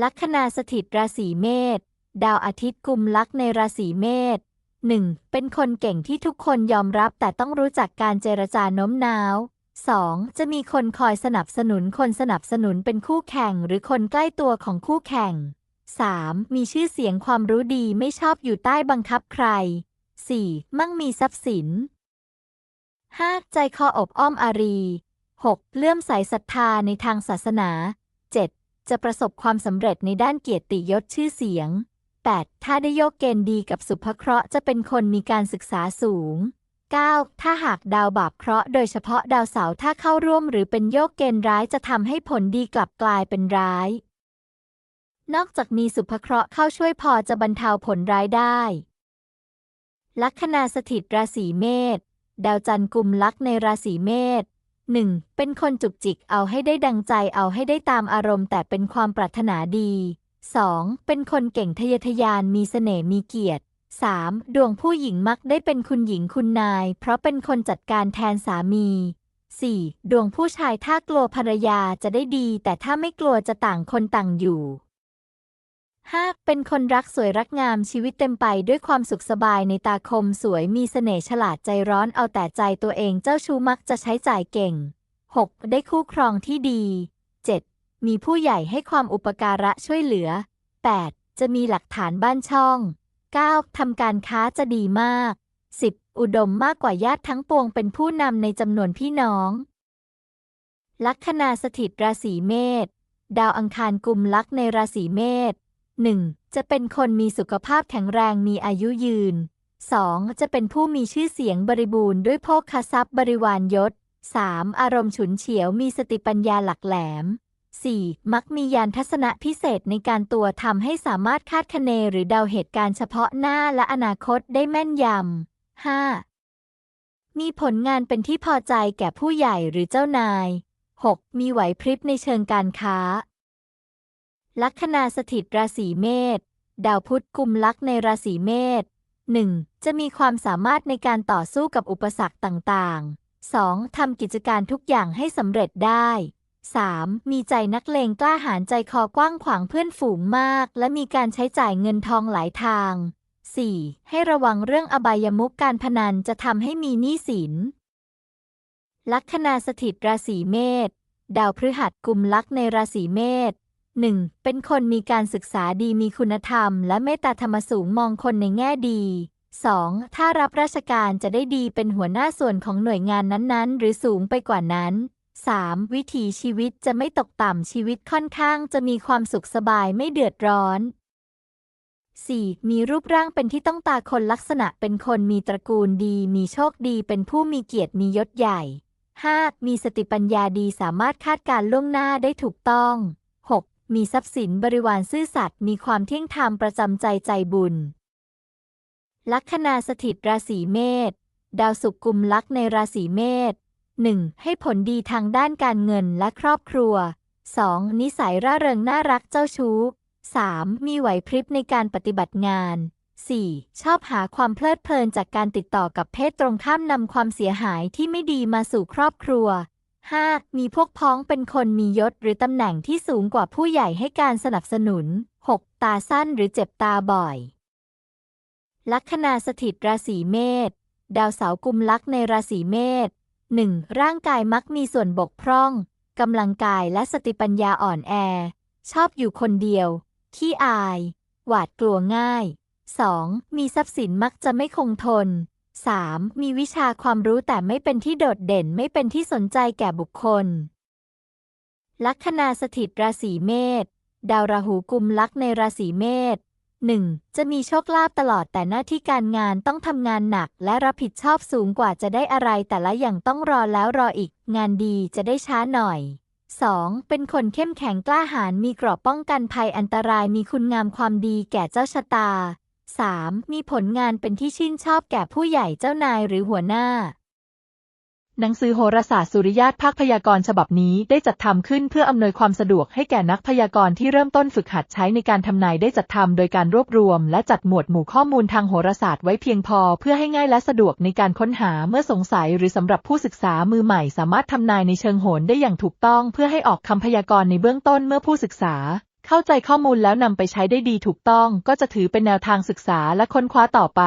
ลัคนาสถิตราศีเมษดาวอาทิตย์กุมลักในราศีเมษหนึ่งเป็นคนเก่งที่ทุกคนยอมรับแต่ต้องรู้จักการเจรจาโน้มน้าว 2. จะมีคนคอยสนับสนุนคนสนับสนุนเป็นคู่แข่งหรือคนใกล้ตัวของคู่แข่ง 3. มีชื่อเสียงความรู้ดีไม่ชอบอยู่ใต้บังคับใคร 4. มั่งมีทรัพย์สิน 5. ใจคออบอ้อมอารี 6. เลื่อมใสศรัทธาในทางศาสนา จะประสบความสำเร็จในด้านเกียรติยศชื่อเสียง 8. ถ้าได้โยกเกณฑ์ดีกับสุภเคราะห์จะเป็นคนมีการศึกษาสูง 9. ถ้าหากดาวบาปเคราะห์โดยเฉพาะดาวเสาร์ถ้าเข้าร่วมหรือเป็นโยกเกณฑ์ร้ายจะทำให้ผลดีกลับกลายเป็นร้าย นอกจากมีสุภเคราะห์เข้าช่วยพอจะบรรเทาผลร้ายได้ ลัคนาสถิตราศีเมษดาวจันทร์กุมลักในราศีเมษ หนึ่งเป็นคนจุกจิกเอาให้ได้ดังใจเอาให้ได้ตามอารมณ์ แต่เป็นความปรารถนาดี 2. เป็นคนเก่งทะเยอทะยานมีเสน่ห์มีเกียรติ 3. ดวงผู้หญิงมักได้เป็นคุณหญิงคุณนาย เพราะเป็นคนจัดการแทนสามี 4. ดวงผู้ชายถ้ากลัวภรรยาจะได้ดี แต่ถ้าไม่กลัวจะต่างคนต่างอยู่ 5. เป็นคนรักสวยรักงามชีวิตเต็มไปด้วยความสุขสบายในตาคมสวยมีเสน่ห์ฉลาดใจร้อนเอาแต่ใจตัวเองเจ้าชู้มักจะใช้จ่ายเก่ง 6. ได้คู่ครองที่ดี 7. มีผู้ใหญ่ให้ความอุปการะช่วยเหลือ 8. จะมีหลักฐานบ้านช่อง 9. ทำการค้าจะดีมาก 10. อุดมมากกว่าญาติทั้งปวงเป็นผู้นำในจำนวนพี่น้อง ลัคนาสถิตราศีเมษดาวอังคารกุมลักในราศีเมษ 1. จะเป็นคนมีสุขภาพแข็งแรงมีอายุยืน 2. จะเป็นผู้มีชื่อเสียงบริบูรณ์ด้วยโภคทรัพย์บริวารยศ 3. อารมณ์ฉุนเฉียวมีสติปัญญาหลักแหลม 4. มักมียานทัศนะพิเศษในการตัวทำให้สามารถคาดคะเนหรือเดาเหตุการณ์เฉพาะหน้าและอนาคตได้แม่นยำ 5. มีผลงานเป็นที่พอใจแก่ผู้ใหญ่หรือเจ้านาย 6. มีไหวพริบในเชิงการค้า ลัคนาสถิตราศีเมษดาวพุธกุมลักในราศีเมษ 1. จะมีความสามารถในการต่อสู้กับอุปสรรคต่างๆ 2. ทำกิจการทุกอย่างให้สำเร็จได้ 3. มีใจนักเลงกล้าหาญใจคอกว้างขวางเพื่อนฝูงมาก และมีการใช้จ่ายเงินทองหลายทาง 4. ให้ระวังเรื่องอบายมุกการพนันจะทำให้มีหนี้สิน ลัคนาสถิตราศีเมษ ดาวพฤหัสกุมลักในราศีเมษ 1. เป็นคนมีการศึกษาดีมีคุณธรรม และเมตตาธรรมสูงมองคนในแง่ดี 2. ถ้ารับราชการจะได้ดีเป็นหัวหน้าส่วนของหน่วยงานนั้นๆ หรือสูงไปกว่านั้น 3. วิถีชีวิตจะไม่ตกต่ำชีวิตค่อนข้างจะมีความสุขสบายไม่เดือดร้อน 4. มีรูปร่างเป็นที่ต้องตาคนลักษณะเป็นคนมีตระกูลดี มีโชคดีเป็นผู้มีเกียรติมียศใหญ่ 5. มีสติปัญญาดีสามารถคาดการล่วงหน้าได้ถูกต้อง มีทรัพย์สินบริวารซื่อสัตย์มีความเที่ยงธรรมประจำใจใจบุญ ลัคนาสถิตราศีเมษดาวศุกกุมลักในราศีเมษ 1. ให้ผลดีทางด้านการเงินและครอบครัว 2. นิสัยร่าเริงน่ารักเจ้าชู้ 3. มีไหวพริบในการปฏิบัติงาน 4. ชอบหาความเพลิดเพลินจากการติดต่อกับเพศตรงข้ามนำความเสียหายที่ไม่ดีมาสู่ครอบครัว 5. มีพวกพ้องเป็นคนมียศหรือตำแหน่งที่สูงกว่าผู้ใหญ่ให้การสนับสนุน 6. ตาสั้นหรือเจ็บตาบ่อย ลัคนาสถิตราศีเมษดาวเสาร์กุมลักในราศีเมษ 1. ร่างกายมักมีส่วนบกพร่องกำลังกายและสติปัญญาอ่อนแอ ชอบอยู่คนเดียว ขี้อาย หวาดกลัวง่าย 2. มีทรัพย์สินมักจะไม่คงทน 3. มีวิชาความรู้แต่ไม่เป็นที่โดดเด่นไม่เป็นที่สนใจแก่บุคคล ลัคนาสถิตราศีเมษดาวราหูกุมลักในราศีเมษ 1. จะมีโชคลาภตลอดแต่หน้าที่การงานต้องทำงานหนัก และรับผิดชอบสูงกว่าจะได้อะไรแต่ละอย่างต้องรอแล้วรออีก งานดีจะได้ช้าหน่อย 2. เป็นคนเข้มแข็งกล้าหาญมีเกราะป้องกันภัยอันตรายมีคุณงามความดีแก่เจ้าชะตา 3. มีผลงานเป็นที่ชื่นชอบแก่ผู้ใหญ่เจ้านายหรือหัวหน้า หนังสือโหราศาสตร์สุริยาตภาคพยากรณ์ฉบับนี้ได้จัดทำขึ้นเพื่ออำนวยความสะดวกให้แก่นักพยากรณ์ที่เริ่มต้นฝึกหัดใช้ในการทำนายได้จัดทำโดยการรวบรวม และจัดหมวดหมู่ข้อมูลทางโหราศาสตร์ไว้เพียงพอเพื่อให้ง่ายและสะดวกในการค้นหาเมื่อสงสัย หรือสำหรับผู้ศึกษามือใหม่ สามารถทำนายในเชิงโหรได้อย่างถูกต้อง เพื่อให้ออกคำพยากรณ์ในเบื้องต้นเมื่อผู้ศึกษา เข้าใจข้อมูลแล้วนำไปใช้ได้ดีถูกต้องก็จะถือเป็นแนวทางศึกษาและค้นคว้าต่อไป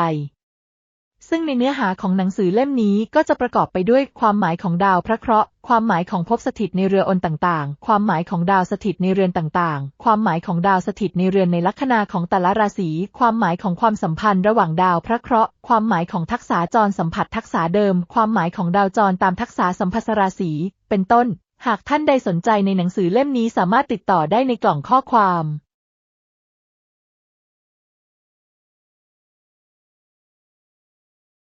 ซึ่งในเนื้อหาของหนังสือเล่มนี้ก็จะประกอบไปด้วยความหมายของดาวพระเคราะห์ ความหมายของภพสถิตในเรืออนต่างๆ ความหมายของดาวสถิตในเรือนต่างๆ ความหมายของดาวสถิตในเรือนในลัคนาของแต่ละราศี ความหมายของความสัมพันธ์ระหว่างดาวพระเคราะห์ ความหมายของทักษะจรสัมผัสทักษะเดิม ความหมายของดาวจรตามทักษะสัมพัสราศี เป็นต้น หากท่านใดสนใจในหนังสือเล่มนี้สามารถติดต่อได้ในกล่องข้อความ